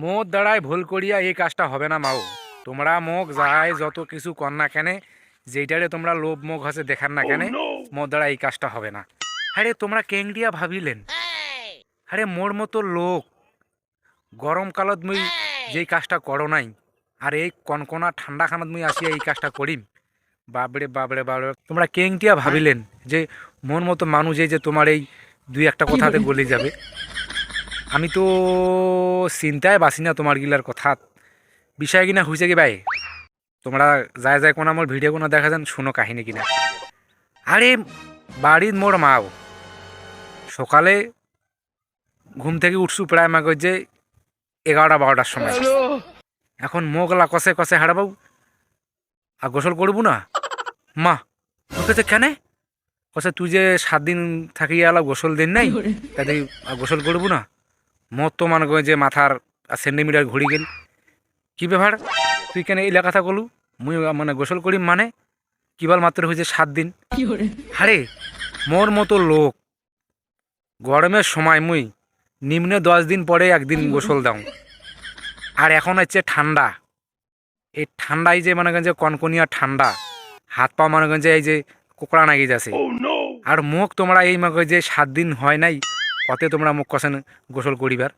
মোর দ্বারাই ভুল করিয়া এই কাজটা হবে না মাও। তোমরা মোক যাই যত কিছু কর না কেনে যেইটারে তোমরা লোভ মুখ হসে দেখার না কেনে মোর দ্বারা এই কাজটা হবে না। আরে তোমরা কেংডিয়া ভাবিলেন? আরে মোর মতো লোক গরমকালত মুই যেই কাজটা করো নাই আর এই কনকনা ঠান্ডা খানাত মুই আসিয়া এই কাজটা করিম। বাবরে বাবরে বাবরে তোমরা কেংটিয়া ভাবিলেন যে মোর মতো মানুষ এই যে তোমার এই দুই একটা কথাতে গলে যাবে। আমি তো চিন্তায় বাসি না তোমার গিলার কথা। বিষয় কিনা হয়েছে কি ভাই তোমরা যায় যায় কোনো আমার ভিডিও কোনো দেখা যান শুনো কাহিনী কিনা। আরে বাড়ির মোর মাও। সকালে ঘুম থেকে উঠছু প্রায় মাগো যে এগারোটা বারোটার সময়। এখন মোগলা কষে কষে হারাবাবু আর গোসল করব না। মা ওকে তো কেন? কষে তুই যে সাত দিন থাকি এলা গোসল দিন নাই? তাদের গোসল করব না। মত তো মানে কয় যে মাথার সেন্টিমিটার ঘুরি গেল। কি ব্যাপার? তুই কেন এই কথা কলু? মুই মানে গোসল করি মানে কিবাল মাত্র হয়েছে সাত দিন। আরে মোর মতো লোক। গরমের সময় মুই নিম্নে দশ দিন পরে একদিন গোসল দাও। আর এখন হচ্ছে ঠান্ডা। এই ঠান্ডায় যে মনে করেন যে কনকনিয়া ঠান্ডা। হাত পা মনে যে এই যে কোকড়া নাগি যাচ্ছে আর মুখ তোমরা এই মনে যে সাত দিন হয় নাই। অতে তোমরা মুখ কষেন গোসল করিবার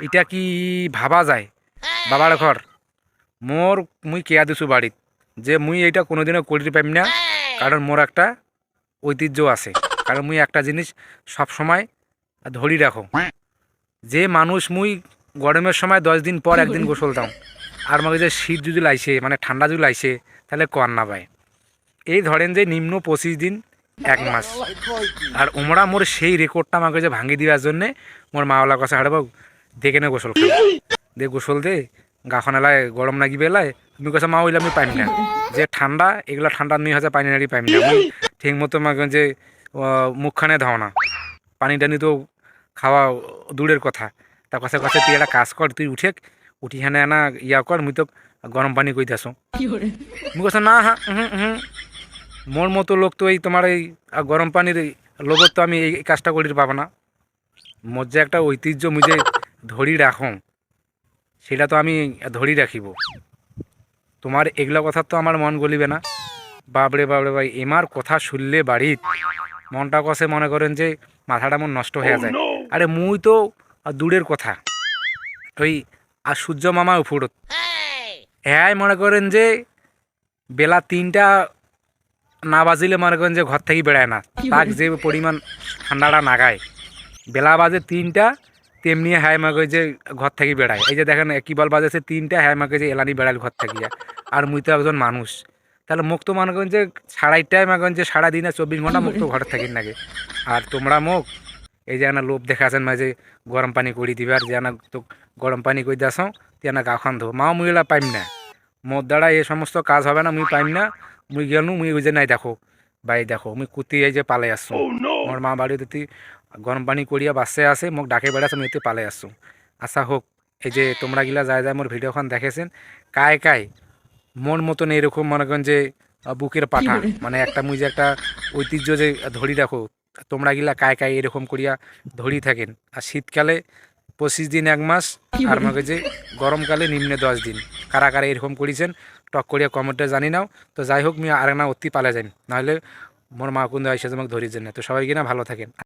এটা কি ভাবা যায়? বাবার ঘর মোর মুই কেয়া দিছু বাড়িত যে মুই এইটা কোনোদিনও করিতে পাইম না কারণ মোর একটা ঐতিহ্য আছে। কারণ মুই একটা জিনিস সব সময় ধরি রাখো যে মানুষ মুই গরমের সময় দশ দিন পর একদিন গোসল দাও আর আমাকে যে শীত যদি লাইছে মানে ঠান্ডা যদি লাইছে, তাহলে কর পায় এই ধরেন যে নিম্ন পঁচিশ দিন এক মাস। আর ওমরা মোর সেই রেকর্ডটা আমাকে যে ভাঙি দেওয়ার জন্যে মোর মাওলা কাছে হাড়ে বাবু দেখে নে গোসল খাও দে গোসল দে গাখন এলায় গরম লাগি বেলায়। তুমি কাছে মা ওইলে আমি পাইম না। যে ঠান্ডা এগুলা ঠান্ডা নিয়ে হাজার পানি নাড়ি পাইম না। ঠিক মতো আমাকে যে মুখখানে ধাও না। পানি টানি তো খাওয়া দূরের কথা। তার কাছে কাছে তুই একটা কাজ কর তুই উঠে উঠিখানে আনা ইয়া কর মুই তো গরম পানি কই দাসো মুই কাছে না হ্যাঁ হুম হুম মোর মতো লোক তো এই তোমার এই গরম পানির লোভত তো আমি এই কাজটা করি পাবো না। মোর যে একটা ঐতিহ্য মুই যে ধরি রাখো সেটা তো আমি ধরি রাখিব। তোমার এগুলা কথা তো আমার মন গলিবে না। বাবরে বাবরে ভাই এমার কথা শুনলে বাড়িত মনটা কষে মনে করেন যে মাথাটা মন নষ্ট হয়ে যায়। আরে মুই তো দূরের কথা। ওই আর সূর্য মামা উফুরত হ্যাঁ মনে করেন যে বেলা তিনটা না বাজিলে মনে করেন যে ঘর থেকে বেড়ায় না। তাক যে পরিমাণ ঠান্ডাটা নাগায় বেলা বাজে তিনটা তেমনি হ্যাঁ মাকে যে ঘর থেকে বেড়ায়। এই যে দেখেন কি বল বাজেছে তিনটা হ্যাঁ মাকে যে এলানি বেড়াল ঘর থেকে। আর মুই তো একজন মানুষ। তাহলে মুখ তো মনে করেন যে সাড়াইটায় মনে করেন যে সারাদিনে চব্বিশ ঘণ্টা মুখ তো ঘর থাকি নাকি আর তোমরা মুখ এই যে না লোভ দেখা আছেন মাঝে গরম পানি করি দিবার যে না তো গরম পানি কই দাস তুই না গা খান ধো। মাও মুইলা পাইম না। মোর দ্বারা এই সমস্ত কাজ হবে না মুই পাইম না। মুই গেলু মুই ওই যে নাই দেখো ভাই দেখো মুই কুতি এই যে পালে আসছো। মোর মা বাড়িতে তুই গরম পানি করিয়া বাসে আসে মোক ডাকে বেড়াছে মুই এতে পালে আসছো আশা হোক এই যে তোমরা গিলা যায় যায় মোর ভিডিওখন দেখেছেন কায় কায় মন মতন এরকম মনে করেন যে বুকের পাঠা। মানে একটা মুই যে একটা ঐতিহ্য যে ধরি রাখো তোমরা গিলা কায় কায় এরকম করিয়া ধরি থাকেন। আর শীতকালে পঁচিশ দিন এক মাস আর আমাকে যে গরমকালে নিম্নে দশ দিন। কারা কারা এরকম করেছেন টক করিয়া কমেন্টে জানি নাও। তো যাই হোক আমি আর না অতি পালে যাই নাহলে মোর মা কুন্দ আইসে তোমাকে ধরিয়ে না। তো সবাই কিনা ভালো থাকেন।